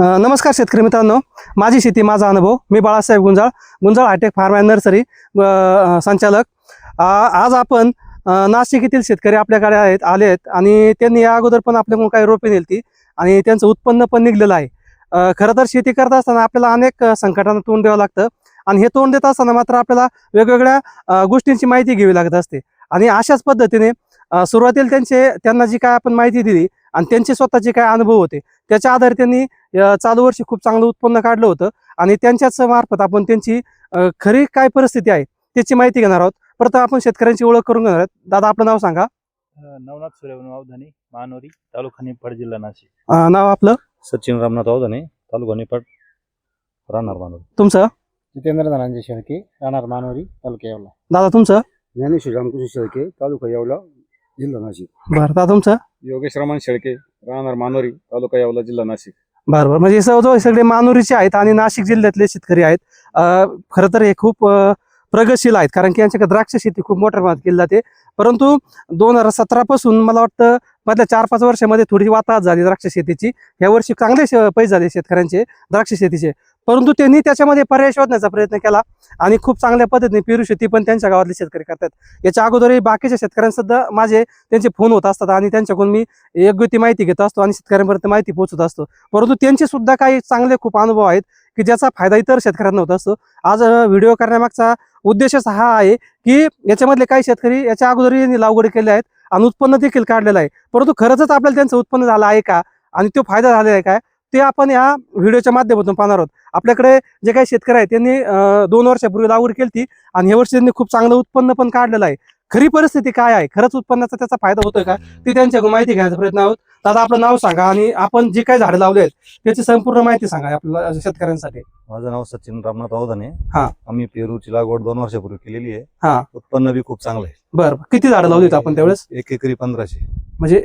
नमस्कार शेतकरी मित्रांनो. माझी शेती माझा अनुभव. मी Balasaheb Gunjal Gunjal hitech farm and nursery संचालक. आज आपण नाशिक येथील शेतकरी आपल्याकडे आहेत आले आहेत आणि त्यांनी या अगोदर पण आपल्याकडून काही रोपे नेलती आणि त्यांचं उत्पन्न पण निघलेलं आहे. खरं तर शेती करत असताना आपल्याला अनेक संकटांना तोंड द्यावं लागतं आणि हे तोंड देत असताना मात्र आपल्याला वेगवेगळ्या गोष्टींची माहिती घ्यावी लागत असते. आणि अशाच पद्धतीने सुरुवातीला त्यांचे त्यांना जी काय आपण माहिती दिली आणि त्यांचे स्वतःचे काय अनुभव होते त्याच्या आधारे त्यांनी चालू वर्षी खूप चांगलं उत्पन्न काढलं होतं. आणि त्यांच्याच मार्फत आपण त्यांची खरी काय परिस्थिती आहे त्याची माहिती घेणार आहोत. प्रथम आपण शेतकऱ्यांची ओळख करून घेणार आहोत. दादा आपलं नाव सांगा. नवनाथ सूर्यवन वावधाने मानोरी तालुका निफाड जिल्हा नाशिक. नाव आपलं? सचिन रामनाथ वावधाने तालुका निपाट राहणार मानव तुमचं? जितेंद्र धनंजय शेळके राहणार मानोरी तालुका येवला. दादा तुमचं? ज्ञानेश्वर रामकृष्ण शेळके तालुका येवला जिल्हा नाशिक. बरं दादा तुमचं? योगेश रमण शेळके राहणार मानोरी तालुका येवला जिल्हा नाशिक. बरं बरं. म्हणजे जवळजवळ सगळे मानुरीचे आहेत आणि नाशिक जिल्ह्यातले शेतकरी आहेत. अ, खरं तर हे खूप अ, प्रगतशील आहेत. कारण की यांच्याकडे द्राक्ष शेती खूप मोठ्या प्रमाणात केली जाते. परंतु दोन हजार सतरा पासून मला वाटतं मधल्या चार पाच वर्षामध्ये थोडी वाताहत झाली द्राक्ष शेतीची. या वर्षी चांगले शे- पैसे झाले शेतकऱ्यांचे द्राक्ष शेतीचे. परंतु त्यांनी त्याच्यामध्ये पर्याय शोधण्याचा प्रयत्न केला आणि खूप चांगल्या पद्धतीने पेरू शेती पण त्यांच्या गावातले शेतकरी करतात. याच्या अगोदरही बाकीच्या शेतकऱ्यांसुद्धा माझे त्यांचे फोन होत असतात आणि त्यांच्याकडून मी योग्य ती माहिती घेत असतो आणि शेतकऱ्यांपर्यंत माहिती पोहोचत असतो. परंतु त्यांचे सुद्धा काही चांगले खूप अनुभव आहेत की ज्याचा फायदा इतर शेतकऱ्यांना होत असतो. आज व्हिडिओ करण्यामागचा उद्देशच हा आहे की याच्यामधले काही शेतकरी याच्या अगोदर यांनी लागवड केले आहेत आणि उत्पन्न देखील काढलेलं आहे. परंतु खरंच आपल्याला त्यांचं उत्पन्न झालं आहे का? आणि तो फायदा झालेला आहे काय ते आपण या व्हिडिओच्या माध्यमातून पाहणार आहोत. आपल्याकडे जे काही शेतकरी आहेत त्यांनी दोन वर्षापूर्वी लागवड केली ती आणि या वर्षी त्यांनी खूप चांगलं उत्पन्न पण काढलेलं आहे. खरी परिस्थिती काय आहे? खरंच उत्पन्नाचा त्याचा फायदा होतोय का? ती त्यांच्याकडून माहिती घ्यायचा प्रयत्न आहोत. दादा आपलं नाव सांगा आणि आपण जे काही झाडं लावले आहेत त्याची संपूर्ण माहिती सांगा आपल्याला शेतकऱ्यांसाठी. माझं नाव सचिन रामनाथ वावधाने हा. आम्ही पेरूची लागवड दोन वर्षापूर्वी केलेली आहे. हा. उत्पन्न बी खूप चांगलं आहे. बरं. किती झाडं लावली आपण त्यावेळेस? एक एकरी पंधराशे. म्हणजे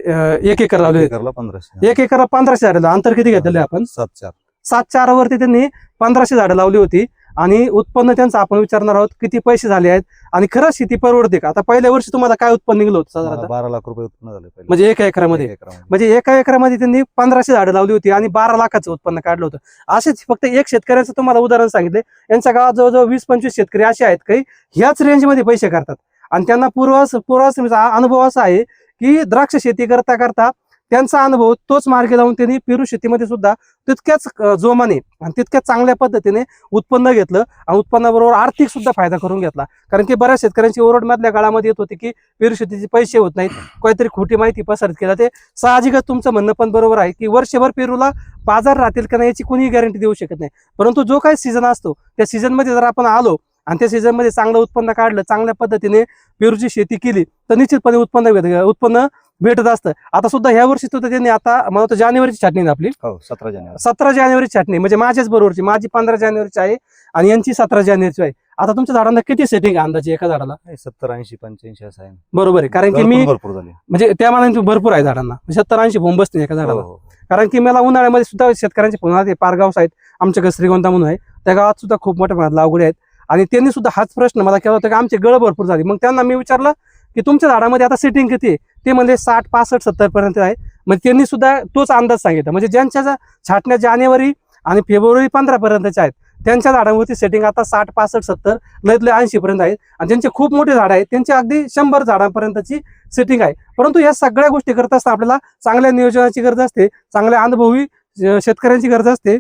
एक एकर लावले एकरला पंधराशे. एक एकर पंधराशे झाडं अंतर किती घेतलेलं आहे आपण? सात चार. सात चार वरती त्यांनी पंधराशे झाडं लावली होती. आणि उत्पन्न त्यांचं आपण विचारणार आहोत किती पैसे झाले आहेत? आणि खरंच शेती परवडते का? आता पहिल्या वर्षी तुम्हाला काय उत्पन्न निघलं होतं मला साधारणतः बारा लाख रुपये उत्पन्न झाले पहिले. म्हणजे एका एकरामध्ये. एक एकरामध्ये. म्हणजे एका एकरामध्ये त्यांनी पंधराशे झाडं लावली होती आणि बारा लाखाचं उत्पन्न काढलं होतं. असेच फक्त एक शेतकऱ्याचं तुम्हाला उदाहरण सांगितले. यांच्या गावात जवळजवळ वीस पंचवीस शेतकरी असे आहेत काही. ह्याच रेंजमध्ये पैसे करतात. आणि त्यांना पूर्वास पूर्वास अनुभव असा आहे की द्राक्ष शेती करता करता त्यांचा अनुभव तोच मार्गी लावून त्यांनी पेरू शेतीमध्ये सुद्धा तितक्याच जोमाने आणि तितक्याच चांगल्या पद्धतीने उत्पन्न घेतलं आणि उत्पन्नाबरोबर आर्थिक सुद्धा फायदा करून घेतला. कारण की बऱ्याच शेतकऱ्यांची ओरडमधल्या काळामध्ये येत होती की पेरू शेतीचे पैसे होत नाहीत काहीतरी खोटी माहिती प्रसारित केला ते साहजिकच तुमचं म्हणणं पण बरोबर आहे की वर्षभर पेरूला बाजार राहतील का नाही याची कोणीही गॅरंटी देऊ शकत नाही. परंतु जो काही सीझन असतो त्या सीझनमध्ये जर आपण आलो आणि त्या सीझनमध्ये चांगलं उत्पन्न काढलं चांगल्या पद्धतीने पेरूची शेती केली तर निश्चितपणे उत्पन्न भेट उत्पन्न भेटत असतं. आता सुद्धा ह्या वर्षी सुद्धा त्यांनी आता मला वाटतं जानेवारीची छाटणी आपली? हो सतरा जानेवारी. सतरा जानेवारी छाटणी म्हणजे माझ्याच बरोबरची माझी पंधरा जानेवारीची आहे आणि यांची सतरा जानेवारीची आहे. आता तुमच्या झाडांना किती सेटिंग अंदाजे एका झाडाला? सत्तर ऐंशी पंच्याऐंशी असं आहे. बरोबर आहे. कारण की मी भरपूर झाले. म्हणजे त्या मानाने भरपूर आहे झाडांना. सत्तर ऐंशी बोंब बसते एका झाडाला. हो, हो. कारण की मला उन्हाळ्यामध्ये सुद्धा शेतकऱ्यांचे फोन आले पारगाव आहेत आमच्याकडे श्रीगोंदा म्हणून आहे. त्या गावात सुद्धा खूप मोठ्या प्रमाणात लागवडी आहेत. आणि त्यांनी सुद्धा हाच प्रश्न मला केला होता की आमचे गळ भरपूर झाली. मग त्यांना मी विचारलं की तुमच्या झाडामध्ये आता सेटिंग किती आहे? ते म्हणजे साठ पासष्ट सत्तर पर्यंत आहे. मग त्यांनी सुद्धा तोच अंदाज सांगितला. म्हणजे ज्यांच्या छाटण्या जानेवारी आणि फेब्रुवारी पंधरा पर्यंतच्या आहेत त्यांच्या झाडांवरती सेटिंग आता साठ पासष्ट सत्तर लयतले ऐंशी पर्यंत आहेत आणि ज्यांचे खूप मोठे झाड आहेत. त्यांची अगदी शंभर झाडांपर्यंतची सेटिंग आहे. परंतु या सगळ्या गोष्टी करत असताना आपल्याला चांगल्या नियोजनाची गरज असते चांगल्या अनुभवी शेतकऱ्यांची गरज असते.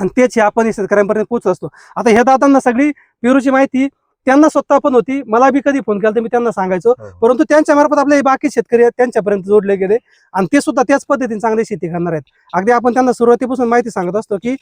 आणि तेच हे आपण शेतकऱ्यांपर्यंत पोहोचत असतो. आता ह्या दादांना सगळी पेरूची माहिती त्यांना स्वतः पण होती. मला बी कधी फोन केला तर मी त्यांना सांगायचो. हो. परंतु त्यांच्या मार्फत आपले हे बाकी शेतकरी आहेत त्यांच्यापर्यंत जोडले गेले. आणि ते सुद्धा त्याच पद्धतीने चांगली शेती करणार आहेत. अगदी आपण त्यांना सुरुवातीपासून माहिती सांगत असतो की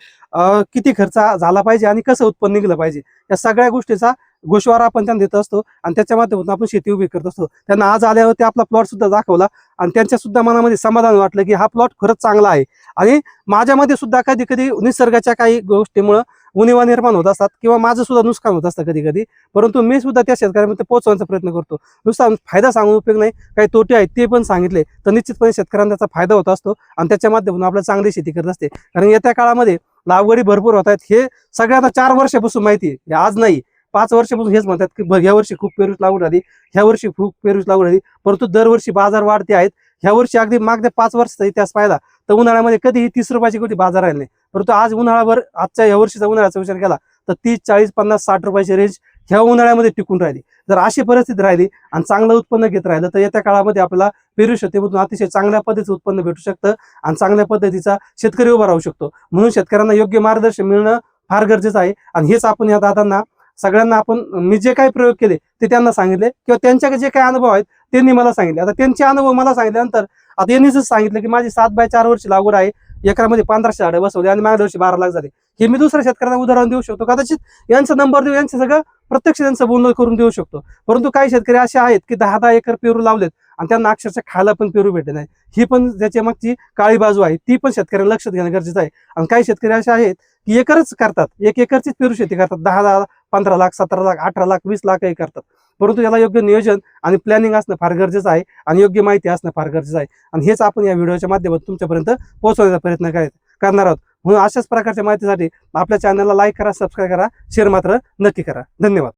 किती खर्च झाला पाहिजे आणि कसं उत्पन्न निघलं पाहिजे. या सगळ्या गोष्टीचा गोशवारा आपण त्यांना देत असतो आणि त्याच्या माध्यमातून आपण शेती उभी करत असतो. त्यांना आज आल्यावर ते आपला प्लॉट सुद्धा दाखवला आणि त्यांच्या सुद्धा मनामध्ये समाधान वाटलं की हा प्लॉट खरंच चांगला आहे. आणि माझ्यामध्ये सुद्धा कधी कधी निसर्गाच्या काही गोष्टीमुळं उनिवा निर्माण होत असतात किंवा माझं सुद्धा नुकसान होत असतं कधी कधी परंतु मी सुद्धा त्या शेतकऱ्यांमध्ये पोहोचवण्याचा प्रयत्न करतो. नुसता फायदा सांगून उपयोग नाही. काही तोटे आहेत ते पण सांगितले तर निश्चितपणे शेतकऱ्यांना त्याचा फायदा होत असतो आणि त्याच्या माध्यमातून आपल्याला चांगली शेती करत असते. कारण येत्या काळामध्ये लागवडी भरपूर होत आहेत. हे सगळ्यांना चार वर्षापासून माहिती आहे. आज नाही. पाच वर्षापासून हेच म्हणतात की ह्या वर्षी खूप पेरूस लागवड झाली. ह्या वर्षी खूप पेरूस लागवड झाली. परंतु दरवर्षी बाजार वाढते आहेत. ह्या वर्षी अगदी मागच्या पाच वर्षाचा इतिहास पाहिला तर उन्हाळ्यामध्ये कधीही तीस रुपयाची कुठे बाजार राहिले नाही. परंतु आज उन्हाळ्यावर आजच्या या वर्षीचा उन्हाळ्याचा विचार केला तर तीस चाळीस पन्नास साठ रुपयाची रेंज ह्या उन्हाळ्यामध्ये टिकून राहिली. जर अशी परिस्थिती राहिली आणि चांगलं उत्पन्न घेत राहिलं तर येत्या काळामध्ये आपल्याला पेरू शेतीमधून अतिशय चांगल्या पद्धतीचं उत्पन्न भेटू शकतं आणि चांगल्या पद्धतीचा शेतकरी उभा राहू शकतो. म्हणून शेतकऱ्यांना योग्य मार्गदर्शन मिळणं फार गरजेचं आहे. आणि हेच आपण या दादांना सगळ्यांना आपण मी जे काही प्रयोग केले ते त्यांना सांगितले किंवा त्यांच्याकडे जे काही अनुभव आहेत त्यांनी मला सांगितले. आता त्यांचे अनुभव मला सांगितल्यानंतर आता यांनीच सांगितलं की माझी सात बाय चार वर्षी लागवड आहे एकरामध्ये पंधराशे झाडं बसवली आणि मागल्या वर्षी बारा लाख झाले. हे मी दुसऱ्या शेतकऱ्यांना उदाहरण देऊ शकतो. कदाचित यांचा नंबर देऊ यांचं सगळं प्रत्यक्ष त्यांचं बोलणं करून देऊ शकतो. परंतु काही शेतकरी असे आहेत की दहा दहा एकर पेरू लावलेत आणि त्यांना अक्षरशः खायला पण पेरू भेटले नाही. ही पण त्याच्या मागची काळी बाजू आहे. ती पण शेतकऱ्यांना लक्षात घेणं गरजेचं आहे. आणि काही शेतकरी असे आहेत की एकरच करतात. एक एकरचीच पेरू शेती करतात. दहा दहा पंधरा लाख सतरा लाख अठरा लाख वीस लाखही करतात. परंतु याला योग्य नियोजन आणि प्लॅनिंग असणं फार गरजेचं आहे आणि योग्य माहिती असणं फार गरजेचं आहे. आणि हेच आपण या व्हिडिओच्या माध्यमातून तुमच्यापर्यंत पोहोचवण्याचा प्रयत्न करायचा करणार आहोत. म्हणून अशाच प्रकारच्या माहितीसाठी आपल्या चॅनलला लाईक करा सबस्क्राईब करा शेअर मात्र नक्की करा. धन्यवाद.